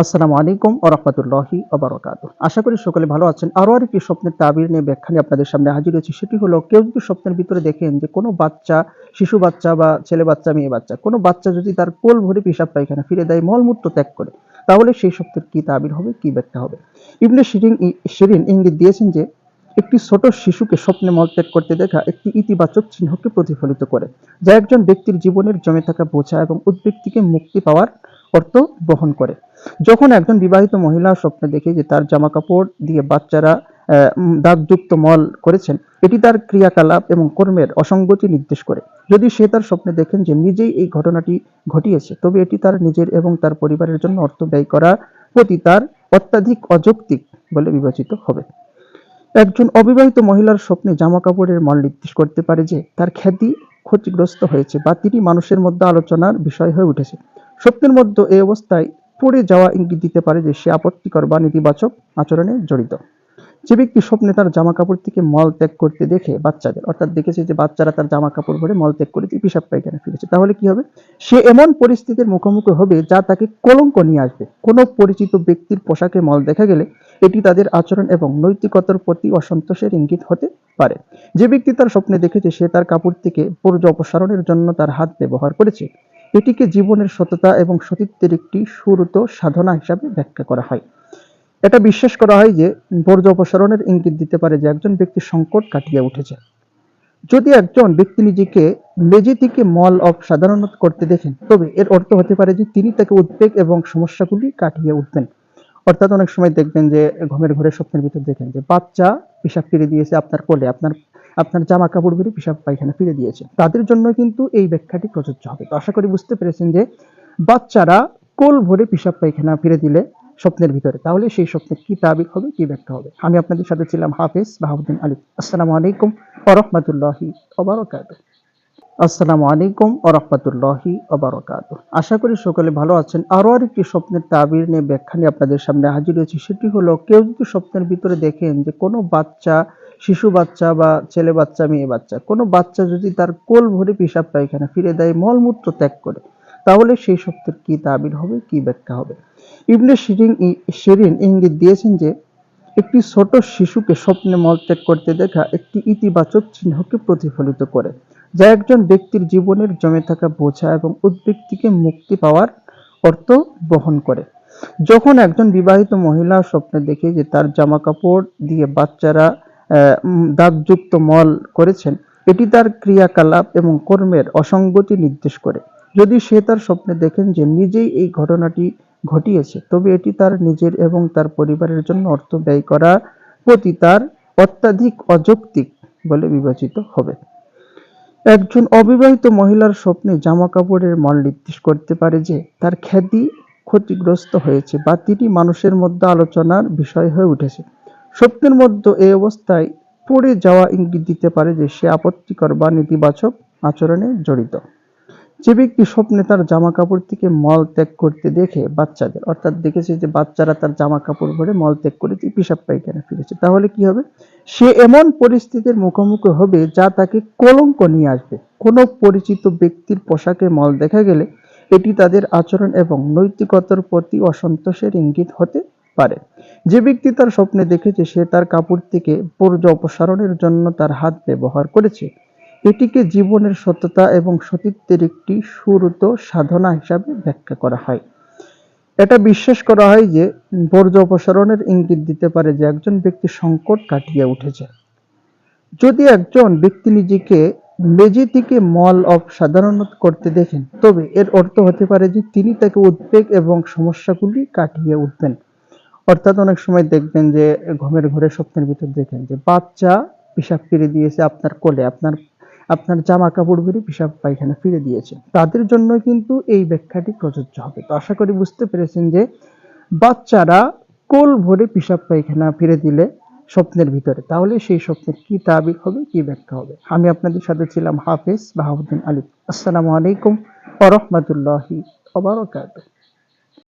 আসসালামু আলাইকুম ও রহমতুল্লাহি ওবরাকাত আশা করি সকলে ভালো আছেন। আরও আরেকটি স্বপ্নের তাবির নিয়ে ব্যাখ্যা নিয়ে আপনাদের সামনে হাজির হয়েছি। সেটি হলো, কেউ যদি স্বপ্নের ভিতরে দেখেন যে কোনো বাচ্চা, শিশু বাচ্চা বা ছেলে বাচ্চা, মেয়ে বাচ্চা, কোনো বাচ্চা যদি তার কোল ভরে পেশাব পায়খানা ফিরে দেয়, মলমূত্র ত্যাগ করে, তাহলে সেই স্বপ্নের কি তাবির হবে, কি ব্যাখ্যা হবে? ইবনে শিরিন শিরিন ইঙ্গিত দিয়েছেন যে, একটি ছোট শিশুকে স্বপ্নে মলত্যাগ করতে দেখা একটি ইতিবাচক চিহ্নকে প্রতিফলিত করে, যা একজন ব্যক্তির জীবনের জমে থাকা বোঝা এবং উদ্বেগ থেকে মুক্তি পাওয়ার অর্থ বহন করে। যখন একজন বিবাহিত মহিলা স্বপ্নে দেখে যে তার জামা কাপড় দিয়ে বাচ্চারা দাগযুক্ত মল করেছেন, এটি তার ক্রিয়াকলাপ এবং কর্মের অসঙ্গতি নির্দেশ করে। যদি সে তার স্বপ্নে দেখেন যে নিজেই এই ঘটনাটি ঘটিয়েছে, তবে এটি তার নিজের এবং তার পরিবারের জন্য অর্থ ব্যয় করা প্রতি তার অত্যাধিক অযৌক্তিক বলে বিবেচিত হবে। একজন অবিবাহিত মহিলার স্বপ্নে জামা কাপড়ের মল নির্দেশ করতে পারে যে তার খ্যাতি ক্ষতিগ্রস্ত হয়েছে বা তিনি মানুষের মধ্যে আলোচনার বিষয় হয়ে উঠেছে। স্বপ্নের মধ্যে এই অবস্থায় পড়ে যাওয়া ইঙ্গিত দিতে পারে যে সে আপত্তিকর বা নেতিবাচক আচরণে জড়িত। যে ব্যক্তি স্বপ্নে তার জামা কাপড় থেকে মল ত্যাগ করতে দেখে বাচ্চাদের, অর্থাৎ দেখেছে যে বাচ্চারা তার জামা কাপড় ভরে মল ত্যাগ করেছে পিসাব পায়খানা ফিরেছে, তাহলে কি হবে? সে এমন পরিস্থিতির মুখোমুখি হবে যা তাকে কলঙ্ক নিয়ে আসবে। কোনো পরিচিত ব্যক্তির পোশাকে মল দেখা গেলে এটি তাদের আচরণ এবং নৈতিকতার প্রতি অসন্তোষের ইঙ্গিত হতে পারে। যে ব্যক্তি তার স্বপ্নে দেখেছে সে তার কাপড় থেকে বর্জ্য অপসারণের জন্য তার হাত ব্যবহার করেছে এটিকে জীবনের সততা এবং সতীত্বের একটি সুরত সাধনা হিসাবে ব্যাখ্যা করা হয়। এটা বিশ্বাস করা হয় যে বর্জ্য অপসারণের ইঙ্গিত দিতে পারে যে একজন ব্যক্তি সংকট কাটিয়ে উঠেছে। যদি একজন ব্যক্তি নিজেকে মেঝে থেকে মল অফ সাধারণত করতে দেখেন, তবে এর অর্থ হতে পারে যে তিনি তাকে উদ্বেগ এবং সমস্যাগুলি কাটিয়ে উঠবেন। অর্থাৎ অনেক সময় দেখবেন যে ঘুমের ঘরে স্বপ্নের ভিতর দেখেন যে, বাচ্চা পেশাব ফিরে দিয়েছে আপনার কোলে, আপনার আপনার জামা কাপড় বেরিয়ে পেশাব পায়খানা ফিরে দিয়েছে। তাদের জন্য কিন্তু এই ব্যাখ্যাটি প্রযোজ্য হবে। তো আশা করি বুঝতে পেরেছেন যে বাচ্চারা কোল ভরে পেশাব পায়খানা ফিরে দিলে স্বপ্নের ভিতরে। তাহলে সেই স্বপ্নের কি তাবিক হবে, কি ব্যাখ্যা হবে? আমি আপনাদের সাথে ছিলাম হাফেজ বাহাউদ্দিন আলী। আসসালামু আলাইকুম ওরহমতুল্লাহি ওবরাকাত আসসালামু আলাইকুম ওরহমতুল্লাহি ওবরাকাত আশা করি সকলে ভালো আছেন। আরও আরেকটি স্বপ্নের তাবির নিয়ে ব্যাখ্যা নিয়ে আপনাদের সামনে হাজির হয়েছি। সেটি হলো, কেউ যদি স্বপ্নের ভিতরে দেখেন যে কোনো বাচ্চা শিশু বাচ্চা বা ছেলে বাচ্চা, মেয়ে বাচ্চা, কোনো বাচ্চা যদি তার কোল ভরে পেশাব পায়খানা ফিরে দেয়, মলমূত্র ত্যাগ করে, তাহলে সেই স্বপ্নের কি তাবির হবে, কি ব্যাখ্যা হবে? ইবনে শিরিন শিরিন ইঙ্গিত দিয়েছেন যে, একটি ছোট শিশুকে স্বপ্নে মলত্যাগ করতে দেখা একটি ইতিবাচক চিহ্নকে প্রতিফলিত করে, যা একজন ব্যক্তির জীবনের জমে থাকা বোঝা এবং উদ্বেগ থেকে মুক্তি পাওয়ার অর্থ বহন করে। যখন একজন বিবাহিত মহিলা স্বপ্নে দেখে যে তার জামা কাপড় দিয়ে বাচ্চারা দাগযুক্ত মল করেছেন। এটি তার ক্রিয়াকলাপ এবং কর্মের অসঙ্গতি নির্দেশ করে। যদি সে তার স্বপ্নে দেখেন যে নিজেই এই ঘটনাটি ঘটিয়েছে, তবে এটি তার নিজের এবং তার পরিবারের জন্য অর্থ ব্যয় করা প্রতি তার অত্যাধিক অযৌক্তিক বলে বিবেচিত হবে। একজন অবিবাহিত মহিলার স্বপ্নে জামা কাপড়ের মল নির্দেশ করতে পারে যে তার খ্যাতি ক্ষতিগ্রস্ত হয়েছে বা তিনি মানুষের মধ্যে আলোচনার বিষয় হয়ে উঠেছে। স্বপ্নের মধ্যে এই অবস্থায় পড়ে যাওয়া ইঙ্গিত দিতে পারে যে সে আপত্তিকর বা নেতিবাচক আচরণে জড়িত। যে ব্যক্তি স্বপ্নে তার জামা কাপড় থেকে মল ত্যাগ করতে দেখে বাচ্চাদের, অর্থাৎ দেখেছে যে বাচ্চারা তার জামা কাপড় ভরে মল ত্যাগ করে পিসাব পায়খানা ফিরেছে তাহলে কি হবে? সে এমন পরিস্থিতির মুখোমুখি হবে যা তাকে কলঙ্ক নিয়ে আসবে। কোনো পরিচিত ব্যক্তির পোশাকে মল দেখা গেলে এটি তাদের আচরণ এবং নৈতিকতার প্রতি অসন্তোষের ইঙ্গিত হতে পারে। যে ব্যক্তি তার স্বপ্নে দেখেছে, সে তার কাপড় থেকে বর্জ্য অপসারণের জন্য তার হাত ব্যবহার করেছে। এটিকে জীবনের সততা এবং সতীত্বের একটি সুরত সাধনা হিসাবে ব্যাখ্যা করা হয়। এটা বিশ্বাস করা হয় যে বর্জ্য অপসারণের ইঙ্গিত দিতে পারে যে একজন ব্যক্তি সংকট কাটিয়ে উঠেছে। যদি একজন ব্যক্তি নিজেকে মেঝে থেকে মল অফ সাধারণত করতে দেখেন, তবে এর অর্থ হতে পারে যে তিনি তাকে উদ্বেগ এবং সমস্যাগুলি কাটিয়ে উঠবেন। অর্থাৎ অনেক সময় দেখবেন যে ঘুমের ঘরে স্বপ্নের ভিতর দেখেন যে বাচ্চা পেশাব ফিরে দিয়েছে আপনার কোলে, আপনার আপনার জামা কাপড় বেরিয়ে পেশাব পায়খানা ফিরে দিয়েছে। তাদের জন্য কিন্তু এই ব্যাখ্যাটি প্রযোজ্য হবে। তো আশা করি বুঝতে পেরেছেন যে বাচ্চারা কোল ভরে পেশাব পায়খানা ফিরে দিলে স্বপ্নের ভিতরে, তাহলে সেই স্বপ্নের কি তাবির হবে, কি ব্যাখ্যা হবে? আমি আপনাদের সাথে ছিলাম হাফেজ বাহাউদ্দিন আলী। আসসালামু আলাইকুম ওরহমতুল্লাহি ওবরাকাতুহ